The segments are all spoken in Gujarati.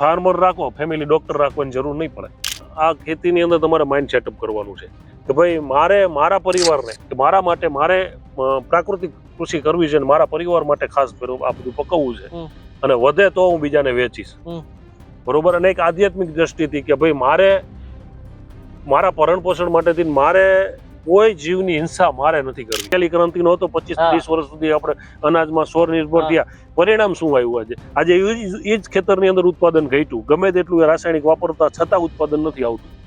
ફાર્મર રાખો ફેમિલી ડૉક્ટર રાખવાની જરૂર નહીં પડે. આ ખેતીની અંદર તમારે માઇન્ડ સેટઅપ કરવાનું છે કે ભાઈ મારે મારા પરિવારને કે મારા માટે મારે પ્રાકૃતિક કૃષિ કરવી છે અને મારા પરિવાર માટે ખાસ આ બધું પકવવું છે. અને વધે તો હું બીજાને વેચીશ. બરોબર? અને એક આધ્યાત્મિક દ્રષ્ટિથી કે ભાઈ મારે મારા ભરણ પોષણ માટેથી મારે કોઈ જીવની હિંસા મારે નથી કરવી. પહેલી ક્રાંતિ નો હતો પચીસ ત્રીસ વર્ષ સુધી આપણે અનાજમાં સ્વર નિર્ભર થયા. પરિણામ શું આવ્યું આજે? આજે એ જ- ખેતરની અંદર ઉત્પાદન ઘટ્યું. ગમે તેટલું રાસાયણિક વાપરતા છતાં ઉત્પાદન નથી આવતું.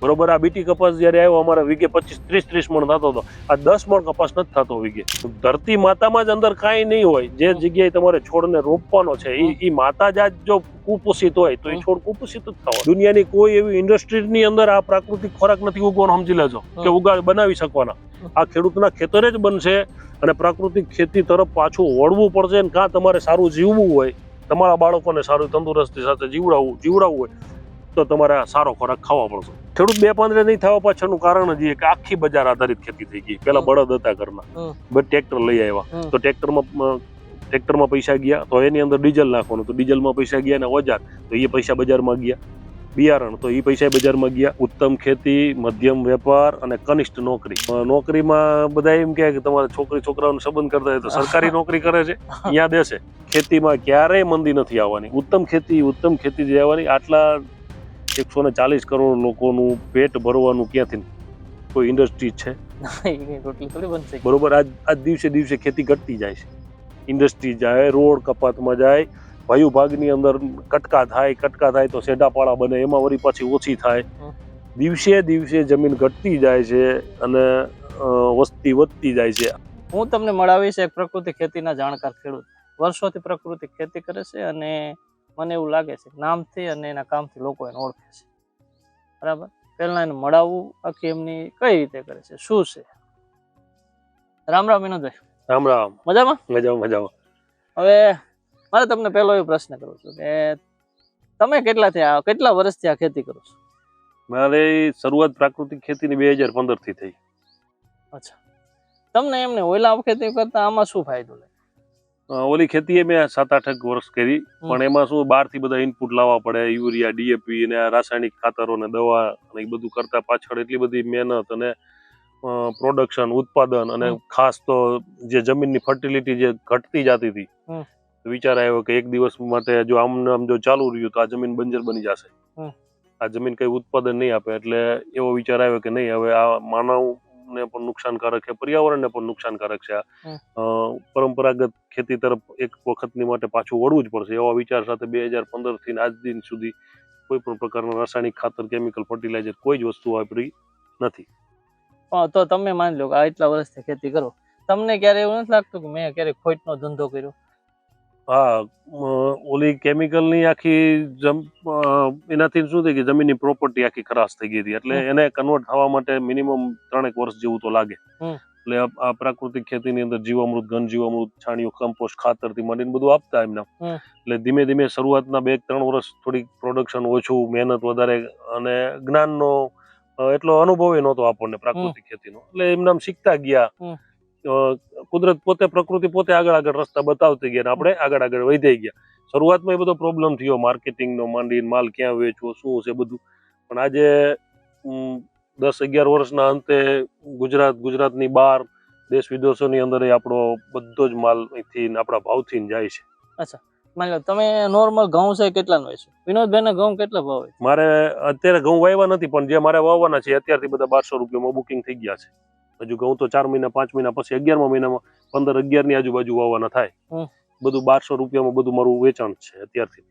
બરોબર? આ બીટી કપાસ જ્યારે આવ્યો અમારે વીઘે પચીસ ત્રીસ ત્રીસ મણ થતો હતો. આ દસ મણ કપાસ નથી થતો વીઘે. ધરતી માતામાં જ અંદર કાંઈ નહીં હોય. જે જગ્યાએ તમારે છોડને રોપવાનો છે એ માતા જ જો કુપોષિત હોય તો એ છોડ કુપોષિત જ થવા દુનિયાની કોઈ એવી ઇન્ડસ્ટ્રીની અંદર આ પ્રાકૃતિક ખોરાક નથી ઉગવાનો સમજી લેજો. કે ઉગાડ ઉગા બનાવી શકવાના. આ ખેડૂતના ખેતરે જ બનશે અને પ્રાકૃતિક ખેતી તરફ પાછું વળવું પડશે અને કાં તમારે સારું જીવવું હોય તમારા બાળકોને સારું તંદુરસ્તી સાથે જીવડાવવું જીવડાવવું હોય તો તમારે આ સારો ખોરાક ખાવા પડશે. ખેડૂત બે પાંદરે નહીં થવા પાછળનું કારણ જ એ કે આખી બજાર આધારિત ખેતી થઈ ગઈ. પેલા બળદ હતા ઘરના. ટ્રેક્ટર લઈ આવ્યા. તો ટ્રેક્ટરમાં ટ્રેક્ટરમાં પૈસા ગયા તો એની અંદર ડીઝલ નાખવાનું. તો ડીઝલમાં પૈસા ગયા ને ઓજાર તો એ પૈસા બજારમાં ગયા. બિયારણ તો એ પૈસા બજારમાં ગયા. ઉત્તમ ખેતી મધ્યમ વેપાર અને કનિષ્ઠ નોકરી. નોકરીમાં બધા એમ કહે કે તમારે છોકરી છોકરાઓનો સંબંધ કરતા હોય તો સરકારી નોકરી કરે છે. અહીંયા દેશે ખેતીમાં ક્યારેય મંદી નથી આવવાની. ઉત્તમ ખેતી ઉત્તમ ખેતી જે આવવાની આટલા એકસો ને ચાલીસ કરોડ લોકોનું પેટ ભરવાનું ક્યાંથી? કોઈ ઇન્ડસ્ટ્રી છે? બરોબર આજ આજ દિવસે દિવસે ખેતી ઘટતી જાય છે. ઇન્ડસ્ટ્રી જાય રોડ કપાતમાં જાય વાયુ ભાગની અંદર કટકા થાય કટકા થાય તો સેડાપાળા બને એમાં વળી પાછી ઓછી થાય. દિવસે દિવસે જમીન ઘટતી જાય છે અને વસ્તી વધતી જાય છે. હું તમને મળાવીશ એક પ્રકૃતિ ખેતીના જાણકાર ખેડૂત. વર્ષોથી પ્રકૃતિ ખેતી કરે છે અને મને એવું લાગે છે. નામથી અને એના કામથી લોકો એને ઓળખે છે. બરાબર? પહેલાં એને મળાવવું આખી એમની કઈ રીતે કરે છે? શું છે? રામ રામ વિનોદભાઈ. રામ રામ. મજામાં? મજામાં મજામાં. હવે મારે તમને પહેલો એવો પ્રશ્ન કરું છું કે તમે કેટલાથી આ કેટલા વર્ષથી આ ખેતી કરો છો? મારે શરૂઆત પ્રાકૃતિક ખેતીની બે હજાર પંદરથી થઈ. અચ્છા. તમને એમને ઓઈલા ખેતી કરતા આમાં શું ફાયદો લે ઓલી ખેતી મેં સાત આઠ વર્ષ કરી. પણ એમાં શું બહારથી બધા ઇનપુટ લાવવા પડે યુરિયા ડીએપી અને રાસાયણિક ખાતરો ને દવા અને એ બધું કરતા પાછળ એટલી બધી મહેનત અને પ્રોડક્શન ઉત્પાદન અને ખાસ તો જે જમીનની ફર્ટિલિટી જે ઘટતી જતી હતી વિચાર આવ્યો કે એક દિવસ માટે જો આમ આમ જો ચાલુ રહ્યું તો આ જમીન બંજર બની જશે. આ જમીન કઈ ઉત્પાદન નહીં આપે એટલે એવો વિચાર આવ્યો કે નહીં હવે આ માનવને પણ નુકસાનકારક છે પર્યાવરણને પણ નુકસાનકારક છે પરંપરાગત ખેતી તરફ એક વખતની માટે પાછું વળવું જ પડશે. એવા વિચાર સાથે બે હજાર પંદરથી આજ દિન સુધી કોઈ પણ પ્રકારના રાસાયણિક ખાતર કેમિકલ ફર્ટિલાઇઝર કોઈ જ વસ્તુ વાપરી નથી. તો તમે માની લો કે આ એટલા વર્ષથી ખેતી કરો. તમને ક્યારે એવું નથી લાગતું કે મેં ક્યારે ખોટનો ધંધો કર્યો? હા ઓલી કેમિકલની આખી જમ એનાથી શું થઈ કે જમીનની પ્રોપર્ટી આખી ખરાશ થઈ ગઈ હતી. એટલે એને કન્વર્ટ થવા માટે મિનિમમ ત્રણેક વર્ષ જેવું તો લાગે. એટલે આ- પ્રાકૃતિક ખેતીની અંદર જીવામૃત ઘન જીવામૃત છાણિયું કમ્પોસ્ટ ખાતરથી માંડીને બધું આપતા એમને. એટલે ધીમે ધીમે શરૂઆતના બે ત્રણ વર્ષ થોડીક પ્રોડક્શન ઓછું મહેનત વધારે અને જ્ઞાનનો એટલો અનુભવ નહોતો આપણને પ્રાકૃતિક ખેતીનો. એટલે એમને આમ શીખતા ગયા. કુદરત પોતે, પ્રકૃતિ પોતે આગળ આગળ રસ્તા બતાવતી ગયા આપણે આગળ આગળ વધી ગયા. શરૂઆતમાં એ બધો પ્રોબ્લેમ થયો, માર્કેટિંગનો, માંડીને માલ ક્યાં વેચવો, શું છે બધું. પણ આજે દસ અગિયાર વર્ષના અંતે ગુજરાત, ગુજરાતની બહાર, દેશ વિદેશોની અંદર આપણો બધો જ માલ અહીંથી આપણા ભાવથી જાય છે. માની લો તમે નોર્મલ ઘઉં છે કેટલાનો છે? વિનોદભાઈ ને ઘઉં કેટલા ભાવ હોય? મારે અત્યારે ઘઉં વાવ્યા નથી પણ જે મારે વાવવાના છે અત્યારથી બધા બારસો રૂપિયામાં બુકિંગ થઈ ગયા છે. હજુ ઘઉં તો ચાર મહિના પાંચ મહિના પછી અગિયારમા મહિનામાં પંદર અગિયારની આજુબાજુ વાવવાના થાય. બધું બારસો રૂપિયામાં બધું મારું વેચાણ છે અત્યારથી.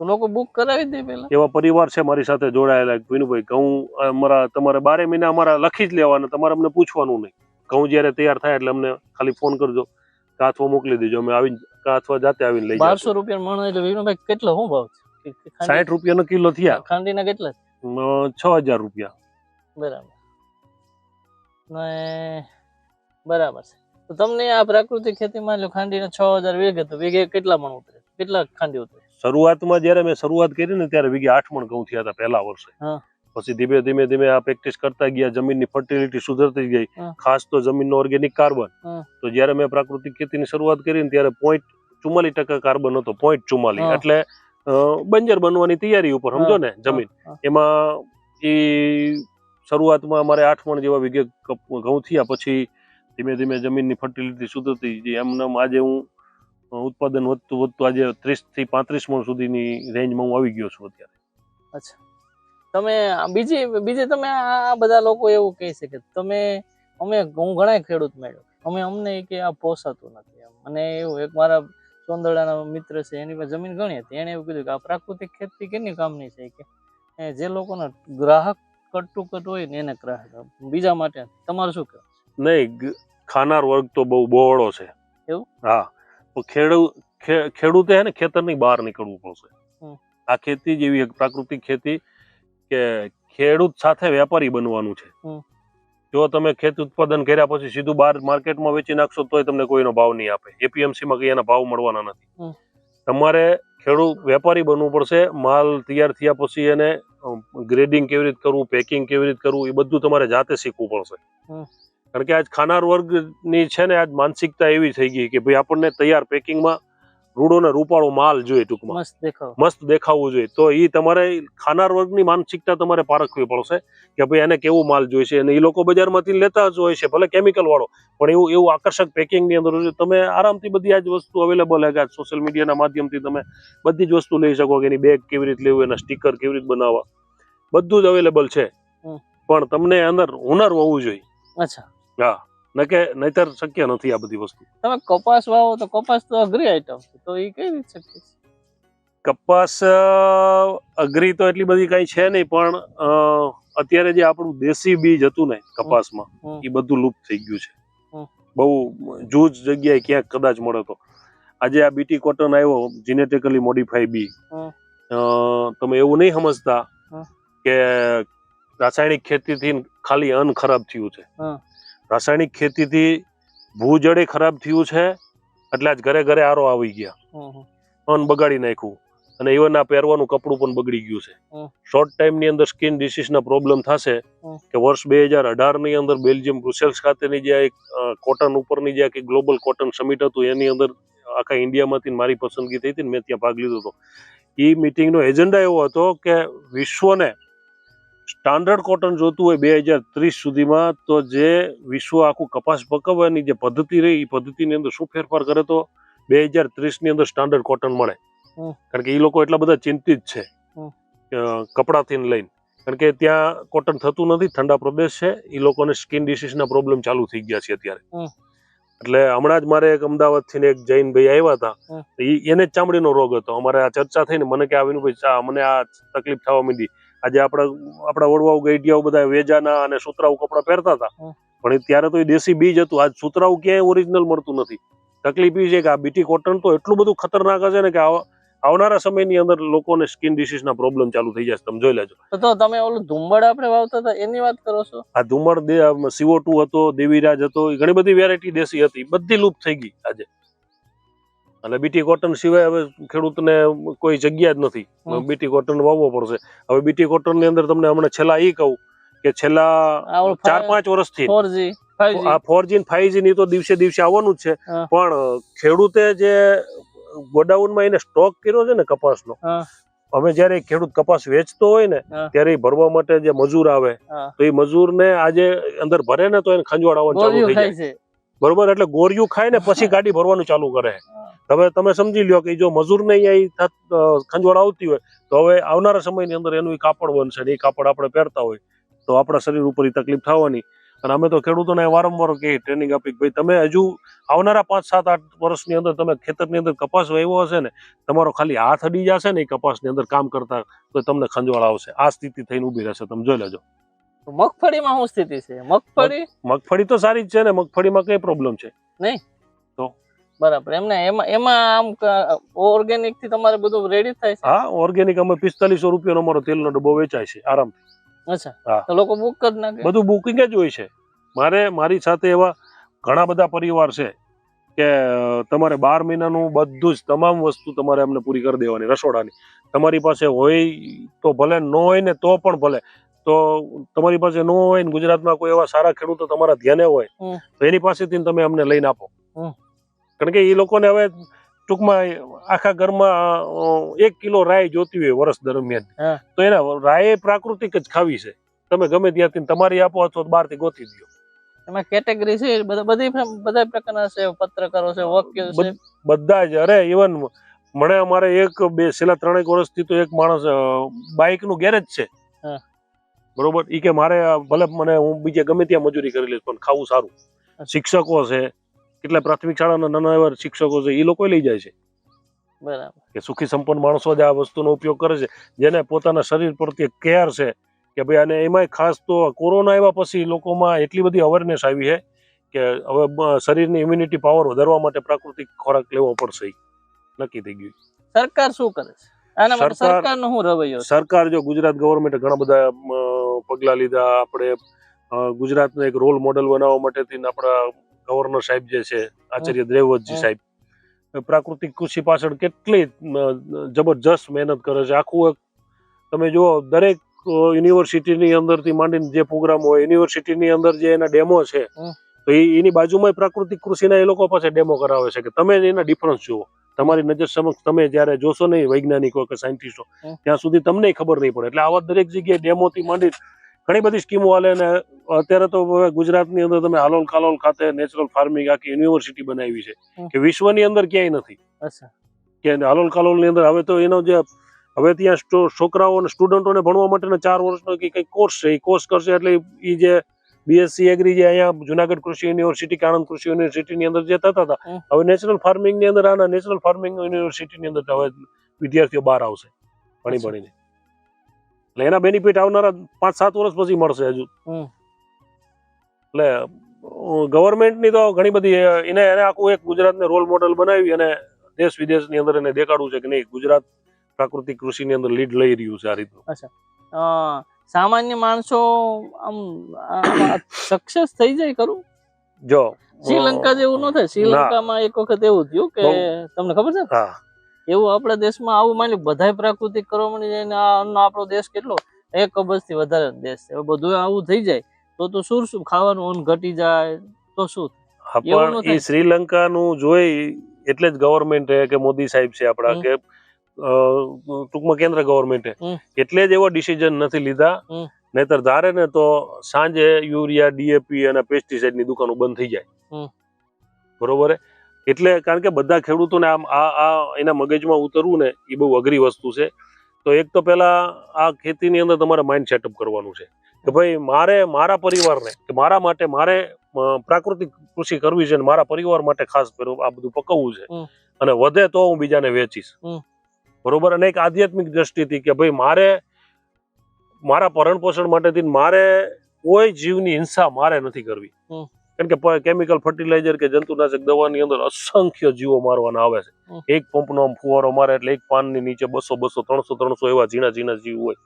લોકો બુક કરાવી દે પેલા એવા પરિવાર છે મારી સાથે જોડાયેલા વિનુભાઈ ઘઉં અમારા તમારે બારે મહિના અમારા લખી જ લેવાના તમારે અમને પૂછવાનું નહીં. ઘઉં જ્યારે તૈયાર થાય એટલે અમને ખાલી ફોન કરજો. કાથવા મોકલી દેજો. અમે આવીને કાથવા જાતે આવીને લઈ બારસો રૂપિયા મણ એટલે વિનોદભાઈ કેટલો શું ભાવ છે? સાઠ રૂપિયાનો કિલો થયા. ખાંડીના કેટલા છ? હજાર રૂપિયા. બરાબર. ને બરાબર છે. તો તમને આ પ્રાકૃતિક ખેતીમાં જો ખાંડીના છ હજાર વેગ તો વેગે કેટલા મણ ઉતરે? કેટલા ખાંડી ઉતરે? શરૂઆતમાં જયારે મેં શરૂઆત કરી ને ત્યારે વીઘે આઠ મણ ઘઉં થયા હતા પહેલા વર્ષે. હા. પછી ધીમે ધીમે ધીમે આ પ્રેક્ટિસ કરતા ગયા જમીનની ફર્ટિલિટી સુધરતી ગઈ. ખાસ તો જમીનનો ઓર્ગેનિક કાર્બન તો જ્યારે મેં પ્રાકૃતિક ખેતીની શરૂઆત કરી ને ત્યારે પોઈન્ટ ચુમ્માલીસ ટકા કાર્બન હતો પોઈન્ટ ચુમ્માલીસ. એટલે બંજર બનવાની તૈયારી ઉપર સમજો ને જમીન. એમાં એ શરૂઆતમાં અમારે આઠ મણ જેવા વિગે ઘઉં થયા પછી ધીમે ધીમે જમીનની ફર્ટિલિટી સુધરતી જે એમને આજે હું ઉત્પાદન વધતું વધતું આજે ત્રીસથી પાંત્રીસ મણ સુધીની રેન્જમાં હું આવી ગયો છું અત્યારે. અચ્છા. તમે બીજી બીજી તમે આ બધા લોકો એવું કહી છે કે તમે અમે હું ઘણા ખેડૂત મેળ્યો અમે અમને કે આ પોસાતું નથી એમ. અને એવું એક મારા સોંદરડાના મિત્ર છે એની પાસે જમીન ઘણી હતી. એને એવું કીધું કે આ પ્રાકૃતિક ખેતી કેની કામની છે? કે જે લોકોના ગ્રાહક કટ ટુ કટ હોય ને એને ગ્રાહક બીજા માટે તમારું શું કહેવું નહીં ખાનાર વર્ગ તો બહુ બહોળો છે. એવું? હા. તો ખેડૂત ખેડૂતે હે ને ખેતરની બહાર નીકળવું પડશે. આ ખેતી જેવી એક પ્રાકૃતિક ખેતી કે ખેડૂત સાથે વેપારી બનવાનું છે. જો તમે ખેત ઉત્પાદન કર્યા પછી સીધું બહાર માર્કેટમાં વેચી નાખશો તોય તમને કોઈનો ભાવ નહીં આપે. એપીએમસી માં કઈ એના ભાવ મળવાના નથી. તમારે ખેડૂત વેપારી બનવું પડશે માલ તૈયાર થયા પછી એને ગ્રેડિંગ કેવી રીતે કરવું પેકિંગ કેવી રીતે કરવું એ બધું તમારે જાતે શીખવું પડશે. કારણ કે આજ ખાનાર વર્ગની છે ને આજ માનસિકતા એવી થઈ ગઈ કે ભાઈ આપણને તૈયાર પેકિંગમાં રૂડો ને રૂપાળો માલ જોઈએ ટૂંકમાં. મસ્ત દેખાવું. જોઈએ. તો એ તમારે ખાનાર વર્ગની માનસિકતા તમારે પારખવી પડશે કે ભાઈ એને કેવું માલ જોઈએ છે અને એ લોકો બજારમાંથી લેતા જ હોય છે ભલે કેમિકલ વાળો. પણ એવું એવું આકર્ષક પેકિંગની અંદર હોય છે. તમે આરામથી બધી આ જ વસ્તુ અવેલેબલ હે સોશિયલ મીડિયાના માધ્યમથી તમે બધી જ વસ્તુ લઈ શકો કે એની બેગ કેવી રીતે લેવું એના સ્ટીકર કેવી રીતે બનાવવા. બધું જ અવેલેબલ છે. પણ તમને અંદર હુનર હોવું જોઈએ. અચ્છા. હા. કે નહીતર શક્ય નથી આ બધી વસ્તુ. તમે કપાસ વાવો તો કપાસ તો અઘરી આઈટમ છે તો એ કઈ રીતે શક્ય કપાસ અઘરી તો એટલી બધી કઈ છે નહીં પણ અત્યારે જે આપણું દેશી બીજ હતું ને કપાસમાં એ બધું લુપ્ત થઈ ગયું છે. બહુ જૂજ જગ્યાએ ક્યાંક કદાચ મળે તો. આજે આ બીટી કોટન આવ્યો જીનેટિકલી મોડિફાઈ બી તમે એવું નહીં સમજતા કે રાસાયણિક ખેતીથી ખાલી અન્ન ખરાબ થયું છે. રાસાયણિક ખેતીથી ભૂજળે ખરાબ થયું છે એટલે આજ ઘરે ઘરે આરો આવી ગયા. અન્ન બગાડી નાખ્યું. અને ઇવન આ પહેરવાનું કપડું પણ બગડી ગયું છે. શોર્ટ શોર્ટ ટાઈમની અંદર સ્કિન ડિસીઝના પ્રોબ્લેમ થશે કે વર્ષ બે હજાર અઢારની અંદર બેલ્જિયમ બ્રુસેલ્સ ખાતેની જે એક કોટન ઉપરની જે આખી ગ્લોબલ કોટન સમિટ હતું એની અંદર આખા ઇન્ડિયામાંથી મારી પસંદગી થઈ હતી ને મેં ત્યાં ભાગ લીધો હતો. એ મિટિંગનો એજન્ડા એવો હતો કે વિશ્વને સ્ટાન્ડર્ડ કોટન જોતું હોય બે હજાર ત્રીસ સુધીમાં તો જે વિશ્વ આખું કપાસ પકવવાની જે પદ્ધતિ રહી એ પદ્ધતિની અંદર શું ફેરફાર કરે તો બે હજાર ત્રીસની અંદર સ્ટાન્ડર્ડ કોટન મળે. કારણ કે એ લોકો એટલા બધા ચિંતિત છે. કપડાથી લઈને. કારણ કે ત્યાં કોટન થતું નથી ઠંડા પ્રદેશ છે એ લોકોને સ્કિન ડિસીઝના પ્રોબ્લેમ ચાલુ થઈ ગયા છે અત્યારે. એટલે હમણાં જ મારે એક અમદાવાદથી ને એક જૈન ભાઈ આવ્યા હતા. ઈ- એને જ ચામડીનો રોગ હતો. અમારે આ ચર્ચા થઈને મને કે આવીને ભાઈ મને આ તકલીફ થવા માંડી. આજે આપણા આપણા વડવાઓ ગઈડિયાઓ બધા વેજાના અને સુતરાઉ કપડાં પહેરતા હતા. પણ ત્યારે તો એ દેશી બીજ હતું. આજ સુતરાઉ ક્યાંય ઓરિજિનલ મળતું નથી. તકલીફ એ છે કે આ બીટી કોટન તો એટલું બધું ખતરનાક હશે ને કે આવનારા સમયની અંદર લોકોને સ્કિન ડિસીઝના પ્રોબ્લેમ ચાલુ થઈ જશે તમે જોઈ લેજો. તો તો તમે ઓલું ધુમ્મડ આપણે વાવતા હતા એની વાત કરો છો? આ ધુમ્મડ સીઓ ટુ હતો દેવીરાજ હતો એ ઘણી બધી વેરાયટી દેશી હતી. બધી લુપ્ત થઈ ગઈ આજે. અને બીટી કોટન સિવાય હવે ખેડૂતને કોઈ જગ્યા જ નથી. બીટી કોટન વાવવો પડશે. હવે બીટી કોટનની અંદર તમને હમણાં છેલ્લા એ કહું કે છેલ્લા ચાર પાંચ વર્ષથી. આ ફોરજી ફાઈવજી ની તો દિવસે દિવસે આવવાનું જ છે. પણ ખેડૂતે જે ગોડાઉનમાં એને સ્ટોક કર્યો છે ને કપાસનો. અમે જયારે ખેડૂત કપાસ વેચતો હોય ને ત્યારે ભરવા માટે જે મજૂર આવે તો એ મજૂર ને આજે અંદર ભરે ને તો એને ખંજવાડ આવવાનું ચાલુ થઈ જાય. બરોબર? એટલે ગોરિયું ખાય ને પછી ગાડી ભરવાનું ચાલુ કરે. હવે તમે સમજી લ્યો કે જો મજૂરને અહીંયા ખંજવાળ આવતી હોય, તો હવે આવનારા સમયની અંદર એનું એ કાપડ બનશે ને એ કાપડ આપણે પહેરતા હોય, તો આપણા શરીર ઉપર ઈ તકલીફ થવાની. અને અમે તો ખેડૂતોને વારંવાર કે ટ્રેનિંગ આપી ભાઈ, તમે હજુ આવનારા પાંચ, સાત, આઠ વર્ષની અંદર તમે ખેતરની અંદર કપાસ વાવ્યો હશે ને, તમારો ખાલી હાથ અડી જશે ને એ કપાસની અંદર કામ કરતા, તો તમને ખંજવાળ આવશે. આ સ્થિતિ થઈને ઊભી રહેશે. તમે જોઈ લેજો. મગફળીમાં શું સ્થિતિ છે? મગફળી? મગફળી તો સારી જ છે ને મગફળીમાં કઈ પ્રોબ્લેમ છે? બરાબર એમને એમાં એમાં આમ ઓર્ગેનિકથી તમારે બધું રેડી થાય છે? હા ઓર્ગેનિક અમે પિસ્તાલીસો રૂપિયાનો અમારો તેલનો ડબ્બો વેચાય છે આરામ અચ્છા હા. તો લોકો બુક કરી? નાખે બધું બુકિંગ જ હોય છે. મારે મારી સાથે એવા ઘણા બધા પરિવાર છે કે તમારે બાર મહિનાનું બધું જ તમામ વસ્તુ તમારે અમને પૂરી કરી દેવાની રસોડાની. તમારી પાસે હોય તો ભલે ન હોય ને તો પણ ભલે. તો તમારી પાસે ન હોય ને ગુજરાતમાં કોઈ એવા સારા ખેડૂતો તમારા ધ્યાને હોય તો એની પાસેથી તમે અમને લઈને આપો. કારણ કે એ લોકોને હવે ટૂંકમાં આખા ઘરમાં એક કિલો રાય જોતી હોય વર્ષ દરમિયાન. તો એના રાય પ્રાકૃતિક જ ખાવી છે. તમે ગમે ત્યાંથી તમારી આપો અથવા તો બહારથી ગોતી દો. એમાં કેટેગરી છે બધી બધા પ્રકારના છે પત્રકારો છે વકીલ છે. બધા જ. અરે ઇવન મને અમારે એક બે છેલ્લા ત્રણેક વર્ષથી તો એક માણસ બાઇકનું ગેરેજ છે. બરોબર? એ કે મારે ભલે મને હું બીજે ગમે ત્યાં મજૂરી કરી લઈશ પણ ખાવું સારું. શિક્ષકો છે કેટલા પ્રાથમિક શાળાના નાના એવા શિક્ષકો છે એ લોકો લઈ જાય છે. બરાબર. કે સુખી સંપન્ન માણસો જ આ વસ્તુનો ઉપયોગ કરે છે જેને પોતાના શરીર પ્રત્યે કેર છે કે ભાઈ અને એમાંય ખાસ તો કોરોના આવ્યા પછી લોકોમાં એટલી બધી અવેરનેસ આવી છે કે હવે શરીરની ઇમ્યુનિટી પાવર વધારવા માટે પ્રાકૃતિક ખોરાક લેવો પડશે નક્કી થઈ ગયું. સરકાર શું કરે છે? સરકાર- સરકાર જો ગુજરાત ગવર્મેન્ટે ઘણા બધા પગલાં લીધા. આપણે ગુજરાતને એક રોલ મોડેલ બનાવવા માટેથી આપણા ગવર્નર સાહેબ જે છે આચાર્ય દ્રેવતજી સાહેબ પ્રાકૃતિક કૃષિ પાછળ કેટલી જબરજસ્ત મહેનત કરે છે. આખું એક તમે જુઓ દરેક યુનિવર્સિટીની અંદરથી માંડીને જે પ્રોગ્રામ હોય યુનિવર્સિટીની અંદર જે એના ડેમો છે તો એની બાજુમાં પ્રાકૃતિક કૃષિના એ લોકો પાસે ડેમો કરાવે છે કે તમે એના ડિફરન્સ જુઓ. તમારી નજર સમક્ષ તમે જ્યારે જોશો નહીં વૈજ્ઞાનિકો કે સાયન્ટિસ્ટો ત્યાં સુધી તમને ખબર નહીં પડે. એટલે આવા દરેક જગ્યાએ ડેમોથી માંડી ઘણી બધી સ્કીમો હાલે ને અત્યારે તો ગુજરાતની અંદર તમે હાલોલ કાલોલ ખાતે નેચરલ ફાર્મિંગ આખી યુનિવર્સિટી બનાવી છે કે વિશ્વની અંદર ક્યાંય નથી. કે હાલોલ કાલોલની અંદર હવે તો એનો જે હવે ત્યાં છોકરાઓ અને સ્ટુડન્ટોને ભણવા માટેનો ચાર વર્ષનો કે કંઈક કોર્સ છે એ કોર્સ કરશે એટલે એ જે બીએસસી એગ્રી જે અહીંયા જુનાગઢ કૃષિ યુનિવર્સિટી આણંદ કૃષિ યુનિવર્સિટીની અંદર જે થતા હતા. હવે નેશનલ ફાર્મિંગની અંદર આના નેશનલ ફાર્મિંગ યુનિવર્સિટીની અંદર હવે વિદ્યાર્થીઓ બહાર આવશે ભણી ભણીને. એટલે એના બેનિફિટ આવનારા પાંચ સાત વર્ષ પછી મળશે હજુ. એટલે ગવર્મેન્ટની તો ઘણી બધી એને એને આખું એક ગુજરાતને રોલ મોડેલ બનાવી અને દેશ વિદેશની અંદર એને દેખાડવું છે કે નહીં. ગુજરાત પ્રાકૃતિક કૃષિની અંદર લીડ લઈ રહ્યું છે આ રીતનું. અ, સામાન્ય માણસો આમ સક્સેસ થઈ જાય ખરું? જો શ્રીલંકા જેવું ન થાય. શ્રીલંકામાં એક વખત એવું થયું કે તમને ખબર છે? એવું આપણા દેશમાં આવું માની બધા પ્રાકૃતિક કરવા મળી જાય ને આ આપણો દેશ કેટલો? એક અબજથી વધારે દેશ છે. બધું આવું થઈ જાય તો તો શું શું ખાવાનું ઓન ઘટી જાય તો શું? પણ એ શ્રીલંકાનું જોઈ એટલે જ ગવર્મેન્ટ કે મોદી સાહેબ છે આપણા. કે ટૂંકમાં કેન્દ્ર ગવર્મેન્ટે. એટલે જ એવો ડિસિઝન નથી લીધા. નહીતર ધારે ને તો સાંજે યુરિયા ડીએપી અને પેસ્ટિસાઇડની દુકાનો બંધ થઈ જાય. બરોબર એટલે કારણ કે બધા ખેડૂતોને આમ આ આ એના મગજમાં ઉતરવું ને એ બહુ અઘરી વસ્તુ છે. તો એક તો પેલા આ ખેતીની અંદર તમારે માઇન્ડ સેટઅપ કરવાનું છે. કે ભાઈ મારે મારા પરિવારને કે મારા માટે મારે પ્રાકૃતિક કૃષિ કરવી છે અને મારા પરિવાર માટે ખાસ આ બધું પકવવું છે. અને વધે તો હું બીજાને વેચીશ. બરોબર? અને એક આધ્યાત્મિક દ્રષ્ટિથી કે ભાઈ મારે મારા ભરણ પોષણ માટેથી મારે કોઈ જીવની હિંસા મારે નથી કરવી. કારણ કે કેમિકલ ફર્ટિલાઇઝર કે જંતુનાશક દવાની અંદર અસંખ્ય જીવો મારવાના આવે છે. એક પંપનો આમ ફુવારો મારે એટલે એક પાનની નીચે બસો બસો ત્રણસો ત્રણસો એવા ઝીણા ઝીણા જીવ હોય.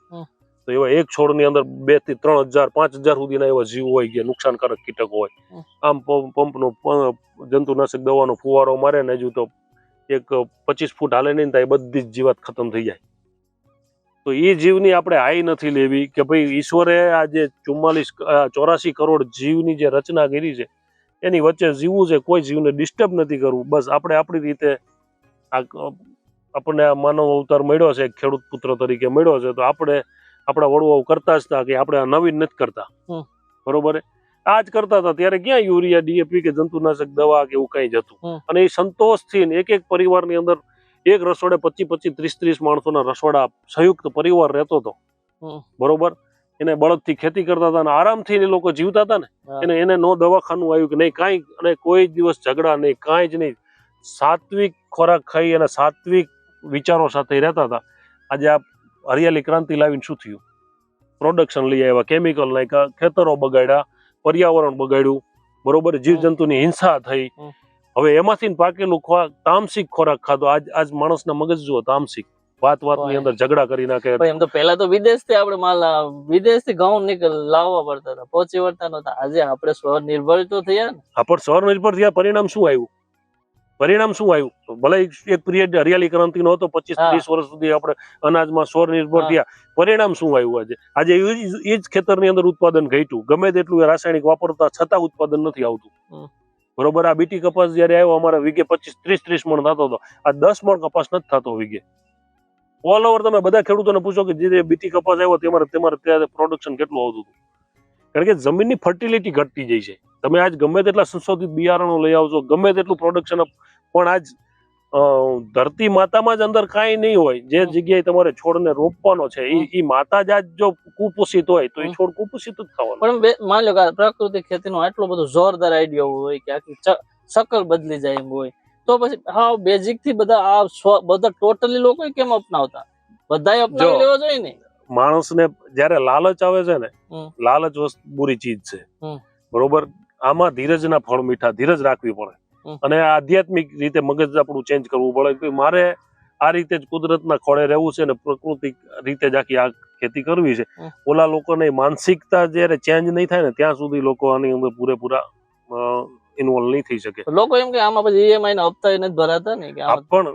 તો એવા એક છોડની અંદર બેથી ત્રણ હજાર પાંચ હજાર સુધીના એવા જીવ હોય કે નુકસાનકારક કીટકો હોય. આમ પંપનો જંતુનાશક દવાનો ફુવારો મારે ને હજુ તો એક પચીસ ફૂટ હાલે નહીં થાય બધી જ જીવાત ખતમ થઈ જાય. તો એ જીવની આપણે હાઈ નથી લેવી કે ભાઈ ઈશ્વરે આ જે ચુમ્માલીસ ચોરાસી કરોડ જીવની જે રચના કરી છે એની વચ્ચે જીવવું છે કોઈ જીવને ડિસ્ટર્બ નથી કરવું. બસ આપણે આપણી રીતે આ આપણને આ માનવ અવતાર મળ્યો છે ખેડૂત પુત્ર તરીકે મળ્યો છે તો આપણે આપણા વડવાઓ કરતા જ હતા કે આપણે આ નવીન નથી કરતા. બરોબર? આ જ કરતા હતા ત્યારે ક્યાં યુરિયા ડીએપી કે જંતુનાશક દવા કે એવું કઈ જ હતું. અને એ સંતોષથી ને એક એક પરિવારની અંદર એક રસોડે પચીસ પચીસ ત્રીસ ત્રીસ માણસોના રસોડા સંયુક્ત પરિવાર રહેતો હતો. બરોબર? એને બળદથી ખેતી કરતા હતા અને આરામથી એ લોકો જીવતા હતા ને. એને એને નો દવાખાનું આવ્યું કે નહીં કાંઈ અને કોઈ દિવસ ઝઘડા નહીં કાંઈ જ નહીં. સાત્વિક ખોરાક ખાઈ અને સાત્વિક વિચારો સાથે રહેતા હતા. આજે આ હરિયાળી ક્રાંતિ લાવીને શું થયું? પ્રોડક્શન લઈ આવ્યા કેમિકલ નાખ્યા ખેતરો બગાડ્યા પર્યાવરણ બગાડ્યું બરોબર? જીવજંતુની હિંસા થઈ. હવે એમાંથી ને પાકેલું ખોરાક તામસિક ખોરાક ખાધો. આજ આજ માણસના મગજ જુઓ તામસિક. વાત વાતની અંદર ઝઘડા કરી નાખે. એમ તો પેલા તો વિદેશથી આપણે માલ વિદેશથી ઘઉં નીકળ લાવવા પડતા હતા. પહોંચી વળતા નતા આજે આપણે સ્વનિર્ભર તો થયા ને. આ પણ સ્વનિર્ભર થયા પરિણામ શું આવ્યું? પરિણામ શું આવ્યું? ભલે એક- પિરિયડ હરિયાળી ક્રાંતિ નો હતો પચીસ ત્રીસ વર્ષ સુધી આપણે અનાજમાં સ્વર નિર્ભર થયા. પરિણામ શું આવ્યું આજે? આજે એ જ- ખેતરની અંદર ઉત્પાદન ઘટ્યું. ગમે તેટલું રાસાયણિક વાપરતા છતાં ઉત્પાદન નથી આવતું. બરોબર? આ બીટી કપાસ જયારે આવ્યો અમારે વીઘે પચીસ ત્રીસ ત્રીસ મણ થતો હતો. આ દસ મણ કપાસ નથી થતો વીઘે. ઓલ ઓવર તમે બધા ખેડૂતોને પૂછો કે જે બીટી કપાસ આવ્યો તમારે તમારે ત્યારે પ્રોડક્શન કેટલું આવતું હતું? કારણ કે જમીનની ફર્ટિલિટી ઘટતી જાય છે. તમે આજ ગમે તેટલા સંશોધિત બિયારણો લઈ આવશો ગમે તેટલું પ્રોડક્શન પણ આજ ધરતી માતામાં જ અંદર કાંઈ નહીં હોય. જે જગ્યાએ તમારે છોડને રોપવાનો છે એ માતા જ આજ જો કુપોષિત હોય તો એ છોડ કુપોષિત જ થવાનો. પણ માની લો કે પ્રાકૃતિક ખેતીનો આટલો બધો જોરદાર આઈડિયા હોય કે આખી શકલ બદલી જાય એમ હોય તો પછી હા બેઝિકથી બધા આ બધા ટોટલી લોકો કેમ અપનાવતા? બધાએ અપનાવી. લેવો જોઈએ ને? માણસને જ્યારે લાલચ આવે છે ને લાલચ વસ્તુ બુરી ચીજ છે. બરોબર? આમાં ધીરજના ફળ મીઠા ધીરજ રાખવી પડે. અને આધ્યાત્મિક રીતે મગજ આપણું ચેન્જ કરવું પડે. કે મારે આ રીતે જ કુદરતના ખોળે રહેવું છે ને પ્રકૃતિક રીતે જ આખી આ ખેતી કરવી છે. ઓલા લોકોને માનસિકતા જયારે ચેન્જ નહીં થાય ને ત્યાં સુધી લોકો આની અંદર પૂરેપૂરા ઇન્વોલ્વ નહીં થઈ શકે. લોકો એમ કે આમાં પછી ઈએમઆઈ ના હપ્તા નથી ભરાતા ને પણ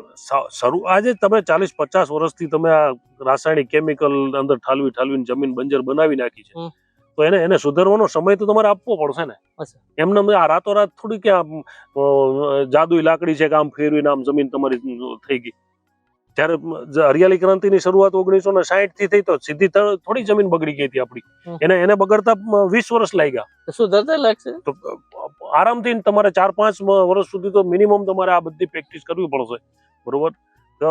શરૂ આજે તમે ચાલીસ પચાસ વર્ષથી તમે આ રાસાયણિક કેમિકલ અંદર ઠાલવી ઠાલવીને જમીન બંજર બનાવી નાખી છે. તો એને એને સુધારવાનો સમય તો તમારે આપવો પડશે ને. એમને આ રાતોરાત થોડી કે આમ જાદુઈ લાકડી છે કે આમ ફેરવીને આમ જમીન તમારી થઈ ગઈ. ત્યારે હરિયાળી ક્રાંતિની શરૂઆત ઓગણીસો ને સાહીઠથી થઈ તો સીધી થોડી જમીન બગડી ગઈ હતી આપણી. એને એને બગડતા વીસ વર્ષ લાગ્યા. સુધરતા લાગશે? તો આરામથી તમારે ચાર પાંચ વર્ષ સુધી તો મિનિમમ તમારે આ બધી પ્રેક્ટિસ કરવી પડશે. બરોબર? તો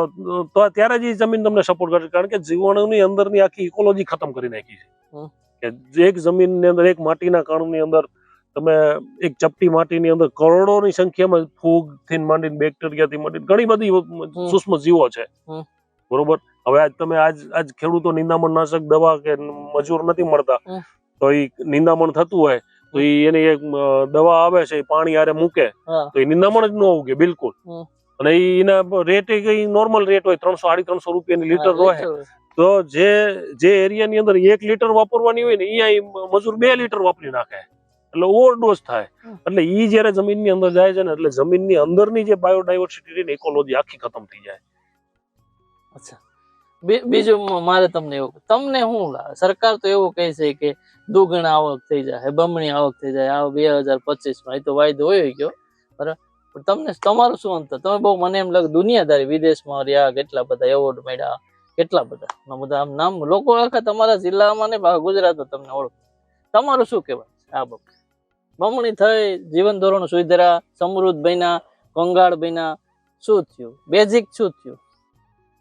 તો ત્યારે જ એ જમીન તમને સપોર્ટ કરશે. કારણ કે જીવાણુની અંદરની આખી ઇકોલોજી ખતમ કરી નાખી છે. કે એક જમીનની અંદર એક માટીના કણની અંદર તમે એક ચપટી માટીની અંદર કરોડોની સંખ્યામાં ફૂગથી માંડીને બેક્ટેરિયાથી માંડીને ઘણી બધી સૂક્ષ્મ જીવો છે. બરોબર? હવે આજ તમે આજ આજ ખેડૂતો નિંદામણ નાશક દવા કે મજૂર નથી મળતા. તો એ નિંદામણ થતું હોય તો એ એની એક દવા આવે છે પાણી આરે મૂકે તો એ નિંદામણ જ ન ઉગે બિલકુલ. અને એના રેટ કઈ નોર્મલ રેટ હોય ત્રણસો સાડી ત્રણસો રૂપિયાની લીટર હોય. તો જે જે એરિયાની અંદર એક લીટર વાપરવાની હોય ને અહીંયા મજૂર બે લીટર વાપરી નાખે. એટલે ઓવરડોઝ થાય. એટલે ઈ જ્યારે જમીનની અંદર જાય છે ને એટલે જમીનની અંદરની જે બાયોડાયવર્સિટી ને ઇકોલોજી આખી ખતમ થઈ જાય. અચ્છા. બીજું મારે તમને એવું તમને શું સરકાર તો એવું કહે છે કે દુગણ આવક થઈ જાય બમણી આવક થઈ જાય આ બે હજાર પચીસમાં એ તો વાયદો હોય ગયો. બરાબર તમને તમારું શું અંતર? તમે બહુ મને એમ લાગે દુનિયાદારી વિદેશમાં રહ્યા કેટલા બધા એવોર્ડ મળ્યા. કેટલા બધા? બધા આમ નામ લોકો આખા તમારા જિલ્લામાં ને ગુજરાત તમને ઓળખ. તમારું શું કહેવાય આ બાબત? બમણી થઈ જીવન ધોરણ સુધરા સમૃદ્ધ બન્યા કંગાળ બન્યા. શું થયું? બેઝિક શું થયું?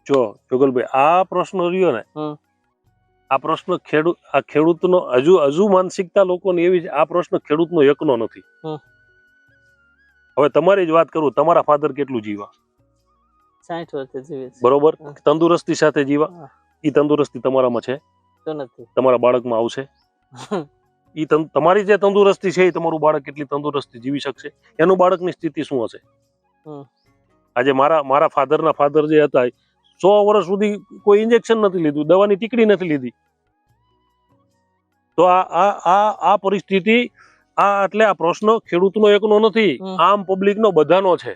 જો જોગલભાઈ આ પ્રશ્ન રહ્યો ને આ પ્રશ્ન ખેડૂત આ ખેડૂતનો હજુ હજુ માનસિકતા લોકોની એવી છે આ પ્રશ્ન ખેડૂતનો એકનો નથી. હવે તમારી જ વાત કરું તમારા ફાધર કેટલું જીવા? સાઠ વર્ષે જીવે છે. બરોબર? તંદુરસ્તી સાથે જીવા. એ ઈ તંદુરસ્તી તમારામાં છે? તો નથી. તમારા બાળકમાં આવશે? એ તમારી જે તંદુરસ્તી છે એ તમારું બાળક કેટલી તંદુરસ્તી જીવી શકશે? એનું બાળકની સ્થિતિ શું હશે? આજે મારા મારા ફાધરના ફાધર જે હતા સો વર્ષ સુધી કોઈ ઇન્જેક્શન નથી લીધું દવાની ટીકડી નથી લીધી. તો આ આ આ આ પરિસ્થિતિ આ એટલે આ પ્રશ્ન ખેડૂતનો એકનો નથી. આમ પબ્લિકનો બધાનો છે.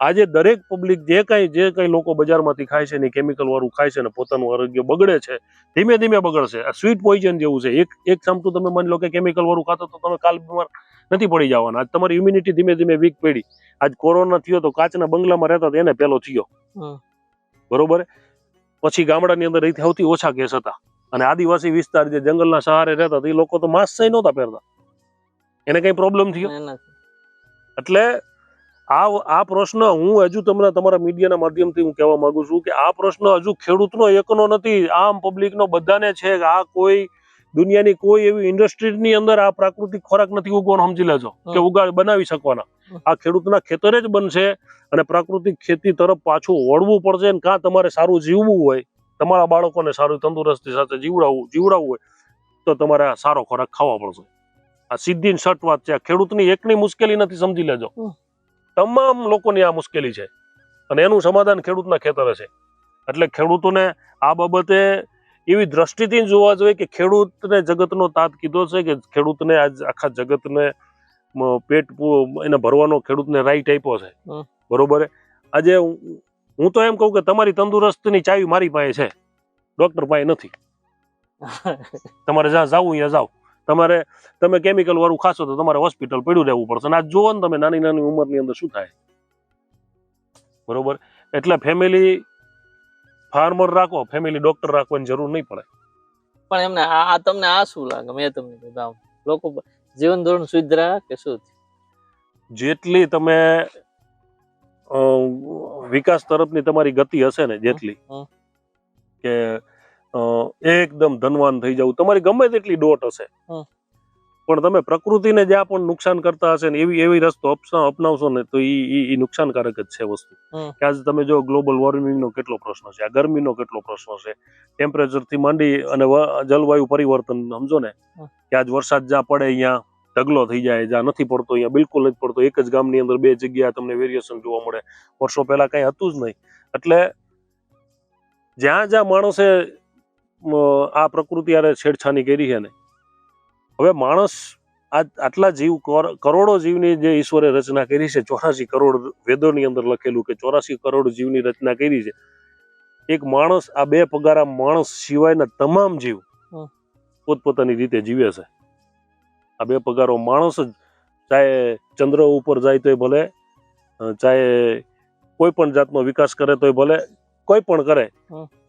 આજે દરેક પબ્લિક જે કઈ જે કઈ લોકો બજારમાંથી ખાય છે ને કેમિકલ વાળું ખાય છે ને પોતાનું આરોગ્ય બગડે છે ધીમે ધીમે બગડશે. આ સ્વીટ પોઈઝન જેવું છે. એક એક સામટું તમે માની લો કે કેમિકલ વાળું ખાતો તો તમે કાલ બીમાર નથી પડી જવાના. આજ તમારી ઇમ્યુનિટી ધીમે ધીમે વીક પડી. આજ કોરોના થયો તો કાચના બંગલામાં રહેતા એને પેલો થયો. બરોબર? પછી ગામડાની અંદર અહીંથી સૌથી ઓછા કેસ હતા. અને આદિવાસી વિસ્તાર જે જંગલના સહારે રહેતા એ લોકો તો માસ્ક નહોતા પહેરતા. એને કઈ પ્રોબ્લેમ થયો? એટલે આ આ પ્રશ્ન હું હજુ તમને તમારા મીડિયાના માધ્યમથી હું કહેવા માંગુ છું કે આ પ્રશ્ન હજુ ખેડૂતનો એકનો નથી આમ પબ્લિકનો બધાને છે કે આ કોઈ દુનિયાની કોઈ એવી ઇન્ડસ્ટ્રીની અંદર આ પ્રાકૃતિક ખોરાક નથી ઉગવાનો સમજી લેજો? કે. ઉગાડ બનાવી શકવાના. આ ખેડૂતના ખેતરે જ બનશે અને પ્રાકૃતિક ખેતી તરફ પાછું વળવું પડશે ને કાં તમારે સારું જીવવું હોય તમારા બાળકોને સારું તંદુરસ્તી સાથે જીવડાવવું જીવડાવવું હોય તો તમારે આ સારો ખોરાક ખાવા પડશે. આ સીધી સટ વાત છે. આ ખેડૂતની એકની મુશ્કેલી નથી સમજી લેજો. તમામ લોકોની આ મુશ્કેલી છે. અને એનું સમાધાન ખેડૂતના ખેતરે છે. એટલે ખેડૂતોને આ બાબતે એવી દ્રષ્ટિથી જોવા જોઈએ કે ખેડૂતને જગતનો તાત કીધો છે કે ખેડૂતને આજ આખા જગતને પેટ એને ભરવાનો ખેડૂતને રાઈટ આપ્યો છે. બરોબર? આજે હું- હું તો એમ કહું કે તમારી તંદુરસ્તની ચાવી મારી પાસે છે. ડોક્ટર પાસે નથી. તમારે જ્યાં જાવું ત્યાં જાઓ. તમારે તમે કેમિકલ વાળું ખાશો તો તમારે હોસ્પિટલ પડ્યું રહેવું પડશે. અને આ જુઓ ને તમે નાની નાની ઉંમરની અંદર શું થાય. બરોબર? એટલે ફેમિલી ફાર્મર રાખો ફેમિલી ડોક્ટર રાખવાની જરૂર નહીં પડે. પણ એમને આ તમને આ શું લાગે? મેં તમને કીધું લોકો જીવન ધોરણ સુધરા કે શું? જેટલી તમે વિકાસ તરફની તમારી ગતિ હશે ને જેટલી કે એકદમ ધનવાન થઈ જવું તમારી ગમે તેટલી ડોટ હશે. પણ તમે પ્રકૃતિને જ્યાં પણ નુકસાન કરતા હશે ને એવી એવી રસ્તો અપનાવશો ને તો ઈ ઈ નુકસાનકારક જ છે વસ્તુ. કે આજે તમે જો ગ્લોબલ વોર્મિંગનો કેટલો પ્રશ્ન છે આ ગરમીનો કેટલો પ્રશ્ન છે ટેમ્પરેચરથી માંડી અને જલવાયુ પરિવર્તન સમજો ને કે આજ વરસાદ જ્યાં પડે અહીંયા ઢગલો થઈ જાય જ્યાં નથી પડતો અહીંયા બિલકુલ નથી પડતો એક જ ગામની અંદર બે જગ્યા તમને વેરિએશન જોવા મળે. વર્ષો પહેલા કઈ હતું જ નહીં. એટલે જ્યાં જ્યાં માણસે આ પ્રકૃતિ હારે છેડછાની કરી છે ને. હવે માણસ આ આટલા જીવ કર- કરોડો જીવની જે ઈશ્વરે રચના કરી છે ચોરાસી કરોડ વેદોની અંદર લખેલું કે ચોરાસી કરોડ જીવની રચના કરી છે. એક માણસ આ બે પગારા માણસ સિવાયના તમામ જીવ પોતપોતાની રીતે જીવે છે. આ બે પગારો માણસ જ ચાહે ચંદ્ર ઉપર જાય તોય ભલે ચાહે કોઈ પણ જાતનો વિકાસ કરે તોય ભલે કોઈ પણ કરે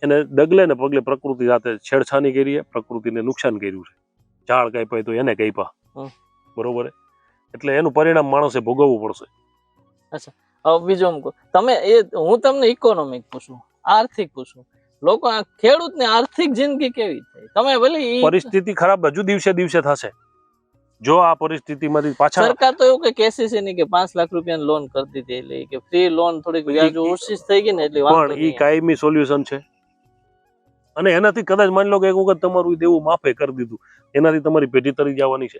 એને ડગલે ને પગલે પ્રકૃતિ સાથે છેડછાની કરી છે પ્રકૃતિને નુકસાન કર્યું છે. ઝાડ કાપ્યા તો એને કાપ્યા. બરોબર એટલે એનું પરિણામ માણસે ભોગવવું પડશે. અચ્છા. બીજું તમે એ હું તમને ઇકોનોમિક પૂછું આર્થિક પૂછું. લોકો આ ખેડૂતને આર્થિક જિંદગી કેવી થઈ? તમે ભલે પરિસ્થિતિ ખરાબ હજુ દિવસે દિવસે થશે. જો આ પરિસ્થિતિમાંથી પાછા સરકાર તો એવું કે કેસીસી ની કે પાંચ લાખ રૂપિયાની લોન કરતી હતી એટલે કે ફ્રી લોન થોડીક વ્યાજ ઓછી થઈ ગઈ ને એટલે પણ એ કાયમી સોલ્યુશન છે. અને એનાથી કદાચ માની લો કે એક વખત તમારું દેવું માફે કરી દીધું એનાથી તમારી પેઢી તરી જવાની છે.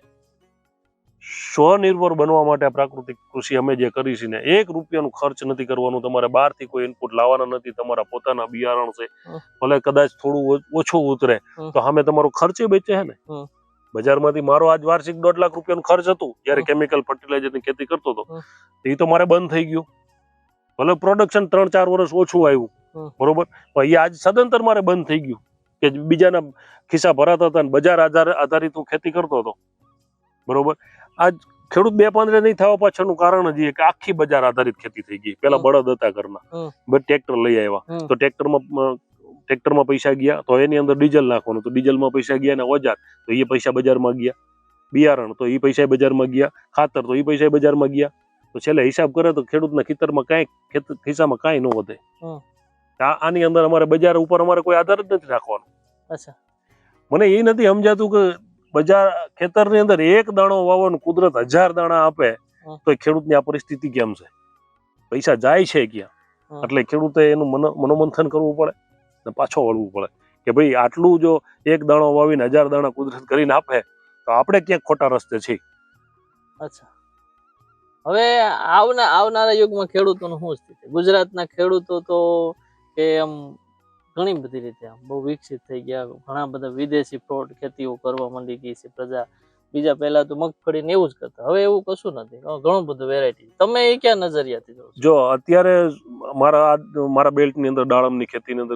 સ્વનિર્ભર બનવા માટે પ્રાકૃતિક કૃષિ અમે જે કરી છે ને એક રૂપિયાનું ખર્ચ નથી કરવાનું તમારે બહારથી કોઈ ઇનપુટ લાવવાના નથી તમારા પોતાના બિયારણ છે. ભલે કદાચ થોડું ઓછું ઉતરે તો સામે તમારો ખર્ચે બેચે છે ને. બજારમાંથી મારો આજ વાર્ષિક દોઢ લાખ રૂપિયાનું ખર્ચ હતું જ્યારે કેમિકલ ફર્ટિલાઇઝરની ખેતી કરતો હતો. એ તો મારે બંધ થઈ ગયું. ભલે પ્રોડક્શન ત્રણ ચાર વર્ષ ઓછું આવ્યું બરોબર? પણ એ આજ સદંતર મારે બંધ થઈ ગયું કે બીજાના ખિસ્સા ભરાતા હતા અને બજાર આધાર આધારિત હું ખેતી કરતો હતો બરોબર? આજ ખેડૂત બે પાંદડે નહીં થવા પાછળનું કારણ જ એ કે આખી બજાર આધારિત ખેતી થઈ ગઈ. પેલા બળદ હતા ઘરના. બસ ટ્રેક્ટર લઈ આવ્યા. તો ટ્રેક્ટરમાં ટ્રેક્ટરમાં પૈસા ગયા તો એની અંદર ડીઝલ નાખવાનું. તો ડીઝલમાં પૈસા ગયા અને ઓજાર તો એ પૈસા બજારમાં ગયા. બિયારણ તો એ પૈસા બજારમાં ગયા. ખાતર તો એ પૈસા બજારમાં ગયા. તો છેલ્લે હિસાબ કરે તો ખેડૂતના ખેતરમાં કાંઈ ખિસ્સામાં કાંઈ ન વધે. આ આની અંદર અમારે બજાર ઉપર અમારે કોઈ આધાર જ નથી રાખવાનો. અચ્છા. મને એ નથી સમજાતું કે બજાર ખેતરની અંદર એક દાણો વાવવાનું કુદરત હજાર દાણા આપે. તો ખેડૂતની આ પરિસ્થિતિ કેમ છે? પૈસા જાય છે ક્યાં? એટલે ખેડૂતે એનું મનો મનોમંથન કરવું પડે. ને પાછો વળવું પડે. કે ભાઈ આટલું જો એક દાણો વાવીને હજાર દાણા કુદરત કરીને આપે તો આપણે ક્યાંક ખોટા રસ્તે છીએ. અચ્છા. હવે આવના આવનારા યુગમાં ખેડૂતોનું શું સ્થિતિ? ગુજરાતના ખેડૂતો તો કે આમ ઘણી બધી રીતે આમ બહુ વિકસિત થઈ ગયા. ઘણા બધા વિદેશી ફ્રોડ ખેતીઓ કરવા માંડી ગઈ છે પ્રજા. બીજા પહેલા તો મગફળી ને એવું જ કરતા. હવે એવું કશું નથી. ઘણું બધું વેરાયટી તમે એ ક્યાં નજરિયાથી જો અત્યારે મારા આ- મારા બેલ્ટની અંદર દાડમની ખેતીની અંદર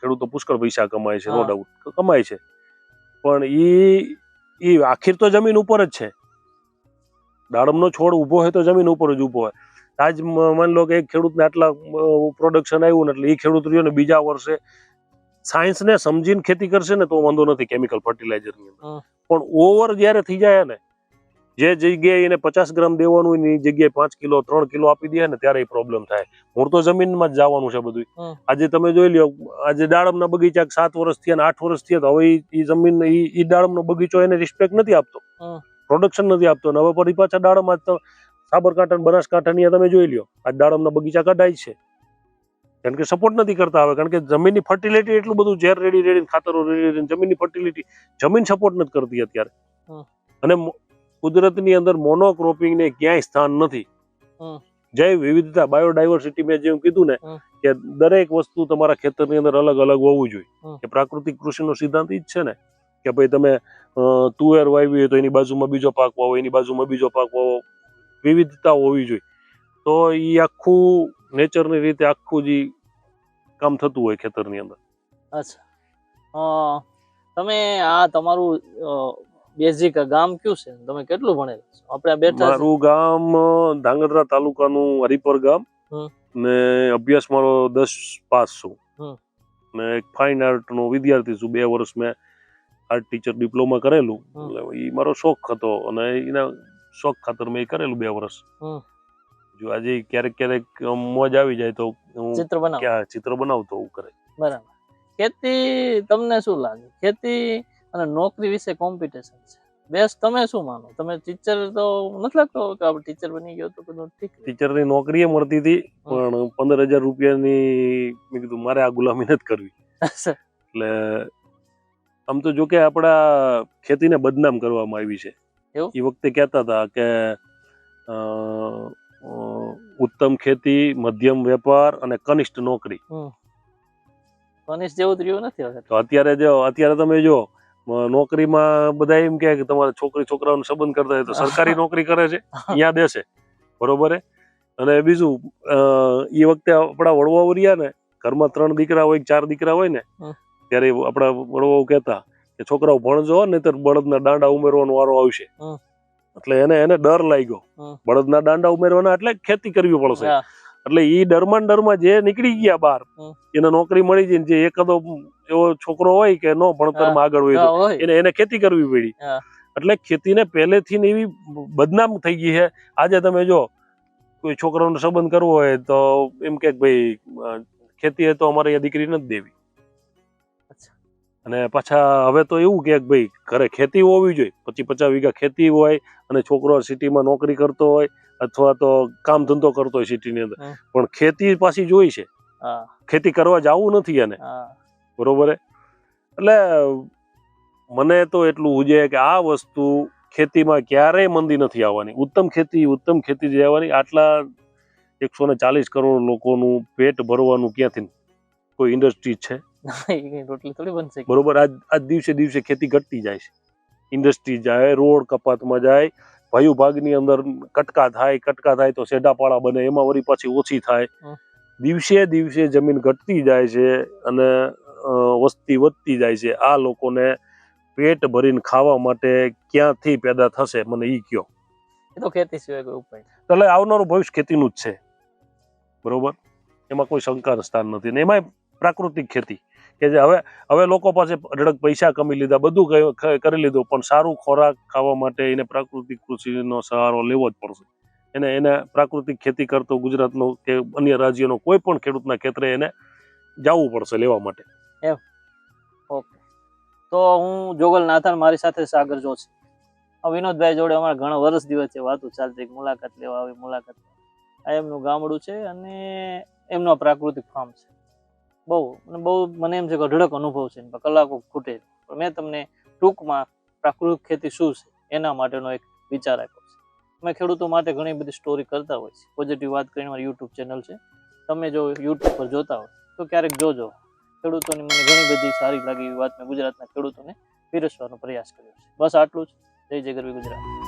ખેડૂતો પુષ્કળ પૈસા કમાય છે નો ડાઉટ કમાય છે. પણ ઈ એ આખીર તો જમીન ઉપર જ છે. દાડમનો છોડ ઊભો હોય તો જમીન ઉપર જ ઊભો હોય. આજ માની લો કે એક ખેડૂતને આટલા પ્રોડક્શન આવ્યું ને એટલે એ ખેડૂત રહ્યો ને બીજા વર્ષે સાયન્સને સમજીને ખેતી કરશે ને તો વાંધો નથી કેમિકલ ફર્ટિલાઇઝરની અંદર. પણ ઓવર જ્યારે થઈ જાય ને જે જગ્યાએ એને પચાસ ગ્રામ દેવાનું એની એ જગ્યાએ પાંચ કિલો ત્રણ કિલો આપી દે ને ત્યારે પ્રોબ્લેમ થાય. મૂળ તો જમીનમાં જ જવાનું છે બધું આજે તમે જોઈ લ્યો આજે દાડમના બગીચા સાત વર્ષ થયા આઠ વર્ષ થયા હવે ઈ જમીન ઈ દાડમનો બગીચો એને રિસ્પેક્ટ નથી આપતો. પ્રોડક્શન નથી આપતો હવે ફરી પાછા દાડમ આજ તો સાબરકાંઠા બનાસકાંઠાની તમે જોઈ લ્યો આજ દાડમના બગીચા કઢાય છે. કારણ કે સપોર્ટ નથી કરતા હવે કારણ કે જમીનની ફર્ટિલિટી એટલું બધું ઝેર રેડી રેડી ખાતરો રેડી રેડી જમીનની ફર્ટિલિટી જમીન સપોર્ટ નથી કરતી અત્યારે. અને કુદરતની અંદર મોનોક્રોપિંગ ને ક્યાંય સ્થાન નથી. જૈવ વિવિધતા બાયોડાયવર્સિટી મેં જેમ કીધું ને કે દરેક વસ્તુ તમારા ખેતરની અંદર અલગ અલગ હોવું જોઈએ. કે પ્રાકૃતિક કૃષિનો સિદ્ધાંત જ છે ને કે ભાઈ તમે તુવેર વાવી હોય તો એની બાજુમાં બીજો પાક વાવો એની બાજુમાં બીજો પાક વાવો. વિવિધતા હોવી જોઈએ. તો એ આખું નેચરની રીતે આખું જે કામ થતું હોય ખેતરની અંદર. અચ્છા. તમે આ તમારું બેઝિક ગામ કયું છે? તમે કેટલું ભણેલા આપણે બેઠા મારું ગામ ધાંગધ્રા તાલુકાનું હરિપર ગામ. ને અભ્યાસ મારો દસ પાસ છું. ને એક ફાઇન આર્ટ નો વિદ્યાર્થી છું. બે વર્ષ મેં આર્ટ ટીચર ડિપ્લોમા કરેલું. એટલે એ મારો શોખ હતો. અને એના શોખ ખાતર મેં કરેલું બે વર્ષ. જો આજે ક્યારેક ક્યારેક મોજ આવી જાય તો હું ચિત્ર બનાવ. ચિત્ર બનાવતો હું કરે. બરાબર. ખેતી તમને શું લાગે? ખેતી અને નોકરી વિશે કોમ્પિટિશન છે. બેસ્ટ તમે શું માનો? તમે ટીચર તો નથી લાગતો કે આપણે ટીચર બની ગયો તો બધું ઠીક ટીચર ટીચરની નોકરી એ મળતી હતી પણ પંદર હજાર રૂપિયાની મેં કીધું મારે આ ગુલામી નથી કરવી. એટલે આમ તો જો કે આપણા ખેતીને બદનામ કરવામાં આવી છે? એ વખતે કહેતા હતા કે ઉત્તમ ખેતી મધ્યમ વેપાર અને કનિષ્ઠ નોકરી. કનિષ્ઠ જેવું રહ્યું નથી તો અત્યારે જો અત્યારે તમે જો નોકરીમાં બધા એમ કહે કે તમારે છોકરી છોકરાઓનો સંબંધ કરતા હોય તો સરકારી નોકરી કરે છે. અહીંયા દેશે બરોબર અને બીજું એ વખતે આપણા વડવાઓ રહ્યા ને ઘરમાં ત્રણ દીકરા હોય ચાર દીકરા હોય ને ત્યારે આપણા વડવાઓ કહેતા કે છોકરાઓ ભણજો ને તો બળદના દાંડા ઉમેરવાનો વારો આવશે. એટલે એને એને ડર લાગ્યો. બળદના દાંડા ઉમેરવાના એટલે ખેતી કરવી પડશે. એટલે ઈ ડરમાં ડરમાં જે નીકળી ગયા બહાર એને નોકરી મળી જાય ને જે એકાદો એવો છોકરો હોય કે નો ભણતરમાં આગળ હોય. એને એને ખેતી કરવી પડી. એટલે ખેતીને પહેલેથી ને એવી બદનામ થઈ ગઈ છે આજે તમે જો કોઈ છોકરાનો સંબંધ કરવો હોય તો એમ કે ભાઈ ખેતી તો અમારે અહીંયા દીકરી નથી દેવી. અને પાછા હવે તો એવું કે ભાઈ ઘરે ખેતી હોવી જોઈએ. પચીસ પચાસ વીઘા ખેતી હોય અને છોકરો સિટીમાં નોકરી કરતો હોય અથવા તો કામ ધંધો કરતો હોય સિટીની અંદર. પણ ખેતી પાછી જોઈ છે. ખેતી કરવા જવું નથી એને. બરોબર એટલે મને તો એટલું ઉજે કે આ વસ્તુ ખેતીમાં ક્યારેય મંદી નથી આવવાની. ઉત્તમ ખેતી ઉત્તમ ખેતી જે આવવાની આટલા એકસો ને ચાલીસ કરોડ લોકોનું પેટ ભરવાનું ક્યાંથી? કોઈ ઇન્ડસ્ટ્રી છે? રોટલી થોડી બનશે બરોબર આજ આજ દિવસે દિવસે ખેતી ઘટતી જાય છે. ઇન્ડસ્ટ્રી જાય રોડ કપાતમાં જાય વાયુ ભાગની અંદર કટકા થાય કટકા થાય તો સેડાપાળા બને એમાં વળી પાછી ઓછી થાય. દિવસે દિવસે જમીન ઘટતી જાય છે અને વસ્તી વધતી જાય છે. આ લોકોને પેટ ભરીને ખાવા માટે ક્યાંથી પેદા થશે મને ઈ કયો. એ તો ખેતી સિવાય કોઈ ઉપાય એટલે આવનારું ભવિષ્ય ખેતીનું જ છે. બરોબર? એમાં કોઈ શંકા સ્થાન નથી ને એમાંય પ્રાકૃતિક ખેતી. કે જે હવે હવે લોકો પાસે અઢળક પૈસા કમી લીધા, બધું કરી લીધું, પણ સારું ખોરાક ખાવા માટે એને પ્રાકૃતિક કૃષિનો સહારો લેવો જ પડશે. એને એને પ્રાકૃતિક ખેતી કરતો ગુજરાતનો કે અન્ય રાજ્યનો કોઈ પણ ખેડૂતના ખેતરે એને જવું પડશે લેવા માટે. ઓકે. તો હું જોગલ નાથન મારી સાથે સાગર જો આ વિનોદભાઈ જોડે અમારા ઘણા વર્ષ દિવસથી વાતો ચાલતી, મુલાકાત લેવા આવી, મુલાકાત આ એમનું ગામડું છે અને એમનો પ્રાકૃતિક ફાર્મ છે. બહુ અને બહુ, મને એમ છે કે અઢળક અનુભવ છે કલાકો ખૂટે. પણ મેં તમને ટૂંકમાં પ્રાકૃતિક ખેતી શું છે, એના માટેનો એક વિચાર આપ્યો છે. અમે ખેડૂતો માટે ઘણી બધી સ્ટોરી કરતા હોય છે. પોઝિટિવ વાત કરીને મારી યુટ્યુબ ચેનલ છે. તમે જો યુટ્યુબ પર જોતા હોય, તો ક્યારેક જોજો. ખેડૂતોની મને ઘણી બધી સારી લાગી એવી વાત મેં ગુજરાતના ખેડૂતોને પીરસવાનો પ્રયાસ કર્યો છે. બસ આટલું જ. જય જય ગરવી ગુજરાત.